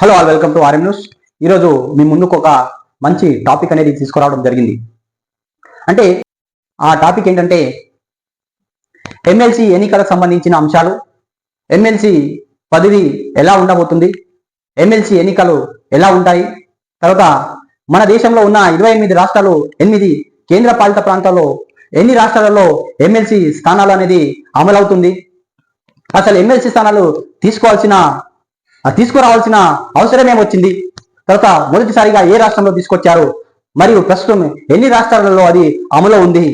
Hello all welcome to RM news ఈరోజు మీ ముందుకు ఒక మంచి టాపిక్ అనేది తీసుకురావడం జరిగింది. అంటే ఆ టాపిక్ ఏంటంటే ఎమ్మెల్సీ ఎన్నికలకు సంబంధించిన అంశాలు ఎమ్మెల్సీ పదవి ఎలా ఉండబోతుంది ఎమ్మెల్సీ ఎన్నికలు ఎలా ఉంటాయి తర్వాత మన దేశంలో ఉన్న ఇరవై ఎనిమిది రాష్ట్రాలు ఎనిమిది కేంద్ర పాలిత ప్రాంతాల్లో ఎన్ని రాష్ట్రాలలో ఎమ్మెల్సీ స్థానాలు అనేది అమలవుతుంది అసలు ఎమ్మెల్సీ స్థానాలు తీసుకోవాల్సిన తీసుకురావాల్సిన అవసరం ఏమొచ్చింది తర్వాత మొదటిసారిగా ఏ రాష్ట్రంలో తీసుకొచ్చారు? మరియు ప్రస్తుతం ఎన్ని రాష్ట్రాలలో అది అమలు ఉంది?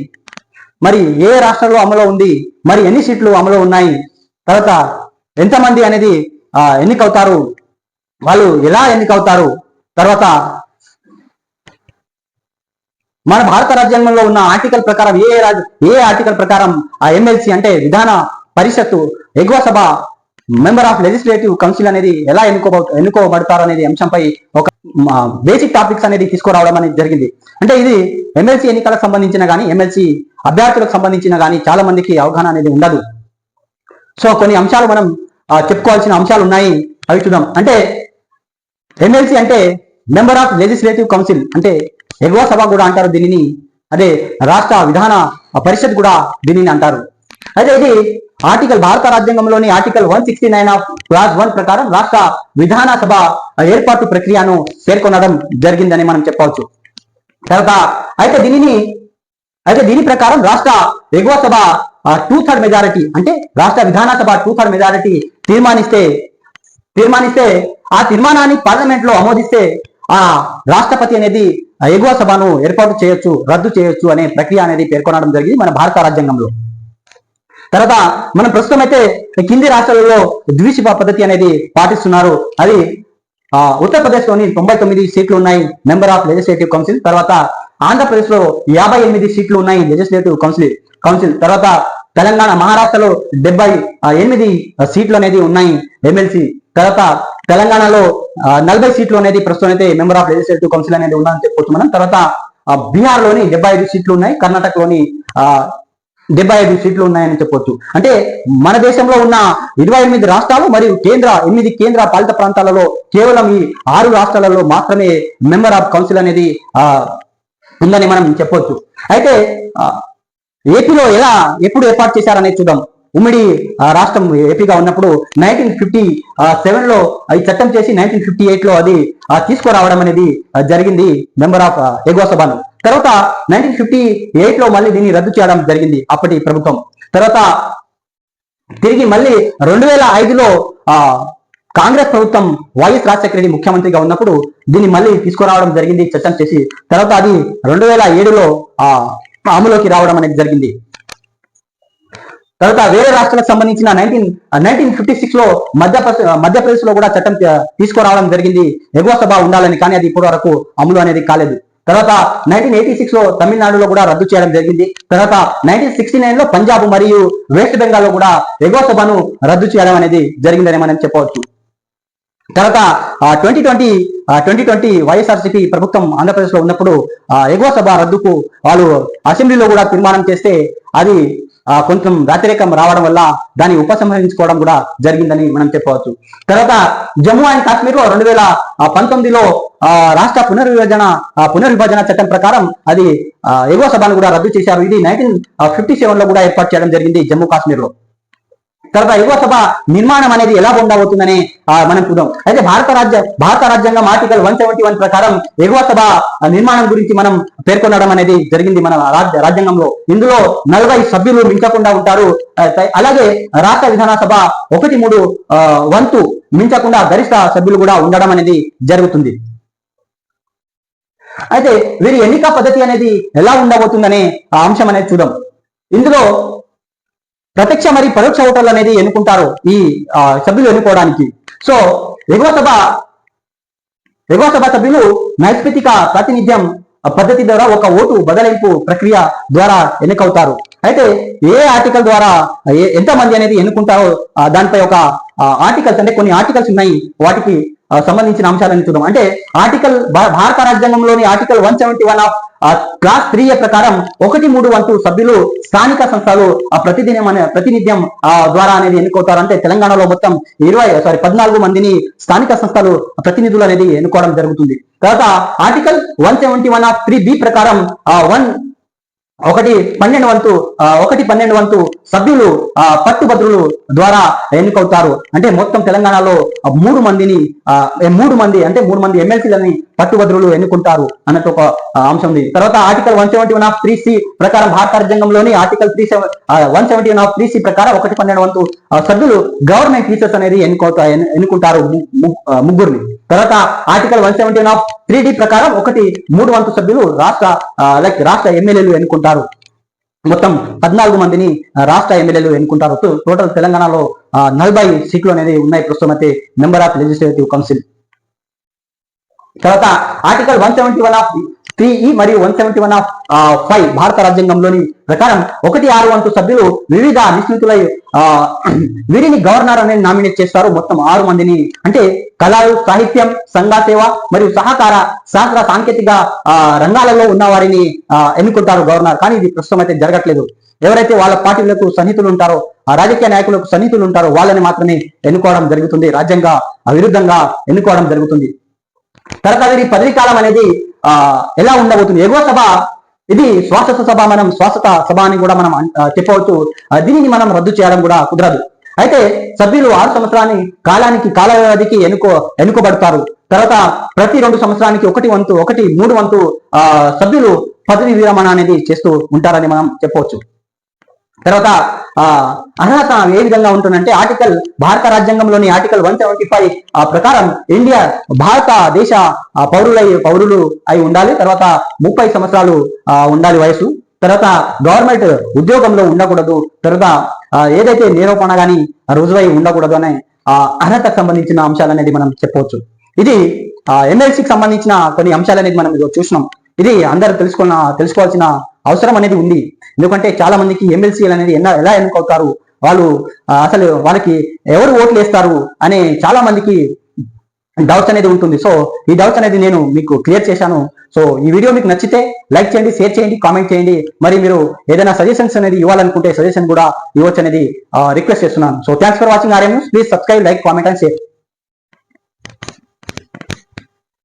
మరి ఏ రాష్ట్రంలో అమలు ఉంది? మరి ఎన్ని సీట్లు అమలు ఉన్నాయి? తర్వాత ఎంతమంది అనేది ఎన్నికవుతారు? వాళ్ళు ఎలా ఎన్నికవుతారు? తర్వాత మన భారత రాజ్యాంగంలో ఉన్న ఆర్టికల్ ప్రకారం ఏ రాజ్ ఏ ఆర్టికల్ ప్రకారం ఆ ఎమ్మెల్సీ అంటే విధాన పరిషత్తు ఎగువ సభ మెంబర్ ఆఫ్ లెజిస్లేటివ్ కౌన్సిల్ అనేది ఎలా ఎన్నుకో ఎన్నుకోబడతారు అనేది అంశంపై ఒక బేసిక్ టాపిక్స్ అనేది తీసుకురావడం అనేది జరిగింది. అంటే ఇది ఎమ్మెల్సీ ఎన్నికలకు సంబంధించిన కానీ ఎమ్మెల్సీ అభ్యర్థులకు సంబంధించిన కానీ చాలా మందికి అవగాహన అనేది ఉండదు. సో కొన్ని అంశాలు మనం చెప్పుకోవాల్సిన అంశాలు ఉన్నాయి. అవి చూద్దాం. అంటే ఎమ్మెల్సీ అంటే మెంబర్ ఆఫ్ లెజిస్లేటివ్ కౌన్సిల్ అంటే ఎగువ సభ కూడా అంటారు దీనిని. అదే రాష్ట్ర విధాన పరిషత్ కూడా దీనిని అంటారు. అయితే ఇది ఆర్టికల్ భారత రాజ్యాంగంలోని article one sixty nine of clause one ప్రకారం రాష్ట్ర విధాన సభ ఏర్పాటు ప్రక్రియను పేర్కొనడం జరిగిందని మనం చెప్పవచ్చు. తర్వాత అయితే దీనిని అయితే దీని ప్రకారం రాష్ట్ర ఎగువ సభ టూ థర్డ్ మెజారిటీ అంటే రాష్ట్ర విధానసభ టూ థర్డ్ మెజారిటీ తీర్మానిస్తే తీర్మానిస్తే ఆ తీర్మానాన్ని పార్లమెంట్లో ఆమోదిస్తే ఆ రాష్ట్రపతి అనేది ఎగువ సభను ఏర్పాటు చేయొచ్చు రద్దు చేయొచ్చు అనే ప్రక్రియ అనేది పేర్కొనడం జరిగింది మన భారత రాజ్యాంగంలో. తర్వాత మనం ప్రస్తుతం అయితే కింది రాష్ట్రాలలో ద్విశిప పద్ధతి అనేది పాటిస్తున్నారు. అది ఆ, ఉత్తరప్రదేశ్లోని తొంభై తొమ్మిది సీట్లు ఉన్నాయి మెంబర్ ఆఫ్ లెజిస్లేటివ్ కౌన్సిల్. తర్వాత ఆంధ్రప్రదేశ్లో యాభై ఎనిమిది సీట్లు ఉన్నాయి లెజిస్లేటివ్ కౌన్సిల్ కౌన్సిల్. తర్వాత తెలంగాణ మహారాష్ట్రలో డెబ్బై ఎనిమిది సీట్లు అనేది ఉన్నాయి ఎమ్మెల్సీ. తర్వాత తెలంగాణలో నలభై సీట్లు అనేది ప్రస్తుతం అయితే మెంబర్ ఆఫ్ లెజిస్లేటివ్ కౌన్సిల్ అనేది ఉందని చెప్పొచ్చు మనం. తర్వాత బీహార్లోని బీహార్లోని డెబ్బై ఐదు సీట్లు ఉన్నాయి కర్ణాటకలోని ఆ, డెబ్బై ఐదు సీట్లు ఉన్నాయని చెప్పొచ్చు. అంటే మన దేశంలో ఉన్న ఇరవై ఎనిమిది రాష్ట్రాలు మరియు కేంద్ర ఎనిమిది కేంద్ర పాలిత ప్రాంతాలలో కేవలం ఈ ఆరు రాష్ట్రాలలో మాత్రమే మెంబర్ ఆఫ్ కౌన్సిల్ అనేది ఆ ఉందని మనం చెప్పొచ్చు. అయితే ఏపీలో ఎలా ఎప్పుడు ఏర్పాటు చేశారనేది చూద్దాం. ఉమ్మడి రాష్ట్రం ఏపీగా ఉన్నప్పుడు నైన్టీన్ ఫిఫ్టీ సెవెన్లో ఈ చట్టం చేసి నైన్టీన్ ఫిఫ్టీ ఎయిట్లో అది తీసుకురావడం అనేది జరిగింది మెంబర్ ఆఫ్ ఎగువ సభను. తర్వాత నైన్టీన్ ఫిఫ్టీ ఎయిట్లో మళ్ళీ దీన్ని రద్దు చేయడం జరిగింది అప్పటి ప్రభుత్వం. తర్వాత తిరిగి మళ్ళీ రెండు వేల ఐదులో ఆ కాంగ్రెస్ ప్రభుత్వం వైఎస్ రాజశేఖర రెడ్డి ముఖ్యమంత్రిగా ఉన్నప్పుడు దీన్ని మళ్ళీ తీసుకురావడం జరిగింది చట్టం చేసి. తర్వాత అది రెండు వేల ఏడులో ఆ అమలులోకి రావడం అనేది జరిగింది. తర్వాత వేరే రాష్ట్రాలకు సంబంధించిన నైన్టీన్ నైన్టీన్ ఫిఫ్టీ సిక్స్లో మధ్యప్రదేశ్ మధ్యప్రదేశ్లో కూడా చట్టం తీసుకురావడం జరిగింది. ఎగువ సభ ఉండాలని కానీ అది ఇప్పటి వరకు అమలు అనేది కాలేదు. తర్వాత నైన్టీన్ ఎయిటీ సిక్స్లో తమిళనాడులో కూడా రద్దు చేయడం జరిగింది. తర్వాత నైన్టీన్ సిక్స్టీ నైన్లో పంజాబ్ మరియు వెస్ట్ బెంగాల్లో కూడా ఎగువ సభను రద్దు చేయడం అనేది జరిగిందని మనం చెప్పవచ్చు. తర్వాత twenty twenty twenty twenty YSRCP ప్రభుత్వం ఆంధ్రప్రదేశ్లో ఉన్నప్పుడు ఆ, ఎగువ సభ రద్దుకు వాళ్ళు అసెంబ్లీలో కూడా తీర్మానం చేస్తే అది కొంచెం వ్యతిరేకం రావడం వల్ల దాన్ని ఉపసంహరించుకోవడం కూడా జరిగిందని మనం చెప్పవచ్చు. తర్వాత జమ్మూ అండ్ కాశ్మీర్లో రెండు వేల పంతొమ్మిదిలో ఆ, రాష్ట్ర పునర్విభజన ఆ, పునర్విభజన చట్టం ప్రకారం అది ఎగువ సభను కూడా రద్దు చేశారు. ఇది నైన్టీన్ ఫిఫ్టీ సెవెన్లో కూడా ఏర్పాటు చేయడం జరిగింది జమ్మూ కాశ్మీర్లో తర్వాత ఎగువ సభ నిర్మాణం అనేది ఎలా ఉండబోతుందని మనం చూద్దాం. అయితే భారత రాజ్య భారత రాజ్యాంగం ఆర్టికల్ వన్ సెవెంటీ వన్ ప్రకారం ఎగువ సభ నిర్మాణం గురించి మనం పేర్కొనడం అనేది జరిగింది మన రాజ్య రాజ్యాంగంలో. ఇందులో నలభై సభ్యులు మించకుండా ఉంటారు. అలాగే రాష్ట్ర విధానసభ ఒకటి మూడు వంతు మించకుండా గరిష్ట సభ్యులు కూడా ఉండడం అనేది జరుగుతుంది. అయితే వీరి ఎన్నిక పద్ధతి అనేది ఎలా ఉండబోతుందనే ఆ అంశం అనేది చూద్దాం. ఇందులో ప్రత్యక్ష మరియు పరోక్ష ఓటర్లు అనేది ఎన్నుకుంటారు ఈ సభ్యులు ఎన్నుకోవడానికి. సో ఎగువ సభ ఎగువ సభ సభ్యులు నైస్కృతిక ప్రాతినిధ్యం పద్ధతి ద్వారా ఒక ఓటు బదలింపు ప్రక్రియ ద్వారా ఎన్నికవుతారు. అయితే ఏ ఆర్టికల్ ద్వారా ఏ- ఎంతమంది అనేది ఎన్నుకుంటారో దానిపై ఒక ఆర్టికల్స్ అంటే కొన్ని ఆర్టికల్స్ ఉన్నాయి. వాటికి సంబంధించిన అంశాలను చూద్దాం. అంటే ఆర్టికల్ భారత రాజ్యాంగంలోని article one seventy one of clause three ప్రకారం ఒకటి మూడు వంతు సభ్యులు స్థానిక సంస్థలు ఆ ప్రతిదినం అనే ప్రతినిధ్యం ఆ ద్వారా అనేది ఎన్నుకోతారు అంటే తెలంగాణలో మొత్తం ఇరవై సారీ పద్నాలుగు మందిని స్థానిక సంస్థలు ప్రతినిధులు అనేది ఎన్నుకోవడం జరుగుతుంది. తర్వాత article one seventy one of three B ప్రకారం వన్ ఒకటి పన్నెండు వంతు ఆ, ఒకటి పన్నెండు వంతు సభ్యులు ఆ, పట్టుభద్రులు ద్వారా ఎన్నికవుతారు. అంటే మొత్తం తెలంగాణలో మూడు మందిని మూడు మంది అంటే మూడు మంది ఎమ్మెల్సీలని పట్టుభద్రులు ఎన్నుకుంటారు అన్నట్టు ఒక అంశం ఉంది. తర్వాత article one seventy one of three C ప్రకారం భారత రాజ్యాంగంలోని article three seven one seventy one of three C ప్రకారం ఒకటి పన్నెండు వంతు ఆ, సభ్యులు గవర్నమెంట్ టీచర్స్ అనేది ఎన్నుకోతా ఎన్నుకుంటారు ముగ్గురిని. తర్వాత article one seventy one of three D ప్రకారం ఒకటి మూడు వంతు సభ్యులు రాష్ట్ర లైక్ రాష్ట్ర ఎమ్మెల్యేలు ఎన్నుకుంటారు. మొత్తం పద్నాలుగు మందిని రాష్ట్ర ఎమ్మెల్యేలు ఎన్నుకుంటారు. టోటల్ తెలంగాణలో నలభై సీట్లు అనేది ఉన్నాయి ప్రస్తుతం అయితే మెంబర్ ఆఫ్ లెజిస్లేటివ్ కౌన్సిల్. తర్వాత article one seventy one of three E మరియు one seventy one of five భారత రాజ్యాంగంలోని ప్రకారం ఒకటి ఆరు వంతు సభ్యులు వివిధ నిష్ణితులై ఆ, వీరిని గవర్నర్ అనేది నామినేట్ చేస్తారు. మొత్తం ఆరు మందిని అంటే కళలు సాహిత్యం సంఘ సేవ మరియు సహకార శాస్త్ర సాంకేతిక ఆ, రంగాలలో ఉన్న వారిని ఎన్నుకుంటారు గవర్నర్. కానీ ఇది ప్రస్తుతం అయితే జరగట్లేదు. ఎవరైతే వాళ్ళ పార్టీలకు సన్నిహితులు ఉంటారో ఆ రాజకీయ నాయకులకు సన్నిహితులు ఉంటారో వాళ్ళని మాత్రమే ఎన్నుకోవడం జరుగుతుంది. రాజ్యాంగ విరుద్ధంగా ఎన్నుకోవడం జరుగుతుంది. తర్వాత ఈ పదవి కాలం అనేది ఆ ఎలా ఉండబోతుంది? ఎగువ సభ ఇది శ్వాసత సభ మనం శ్వాసత సభ అని కూడా మనం చెప్పవచ్చు. దీనిని మనం రద్దు చేయడం కూడా కుదరదు. అయితే సభ్యులు ఆరు సంవత్సరాన్ని కాలానికి కాల వ్యవధికి ఎన్నుకో ఎన్నుకోబడతారు. తర్వాత ప్రతి రెండు సంవత్సరానికి ఒకటి వంతు ఒకటి మూడు వంతు ఆ సభ్యులు పదవి విరమణ అనేది చేస్తూ ఉంటారని మనం చెప్పవచ్చు. తర్వాత ఆ అర్హత ఏ విధంగా ఉంటుందంటే ఆర్టికల్ భారత రాజ్యాంగంలోని ఆర్టికల్ వన్ సెవెంటీ ఫైవ్ ప్రకారం ఇండియా భారత దేశ పౌరులై పౌరులు అయి ఉండాలి. తర్వాత ముప్పై సంవత్సరాలు ఉండాలి వయసు. తర్వాత గవర్నమెంట్ ఉద్యోగంలో ఉండకూడదు. తర్వాత ఏదైతే నిరూపణ కానీ రుజువై ఉండకూడదు అనే ఆ అర్హతకు సంబంధించిన అంశాలు అనేది మనం చెప్పవచ్చు. ఇది ఎన్ఎల్సికి సంబంధించిన కొన్ని అంశాలు అనేది మనం ఇదిగో చూసినాం. ఇది అందరూ తెలుసుకున్న తెలుసుకోవాల్సిన అవసరం అనేది ఉంది. ఎందుకంటే చాలా మందికి ఎమ్మెల్సీలు అనేది ఎన్న ఎలా ఎన్నుకవుతారు? వాళ్ళు అసలు వాళ్ళకి ఎవరు ఓట్లు వేస్తారు అనే చాలా మందికి డౌట్స్ అనేది ఉంటుంది. సో ఈ డౌట్స్ అనేది నేను మీకు క్లియర్ చేశాను. సో ఈ వీడియో మీకు నచ్చితే లైక్ చేయండి షేర్ చేయండి కామెంట్ చేయండి. మరి మీరు ఏదైనా సజెషన్స్ అనేది ఇవ్వాలనుకుంటే సజెషన్ కూడా ఇవ్వచ్చు అనేది రిక్వెస్ట్ చేస్తున్నాను. So thanks for watching RM please subscribe like comment and share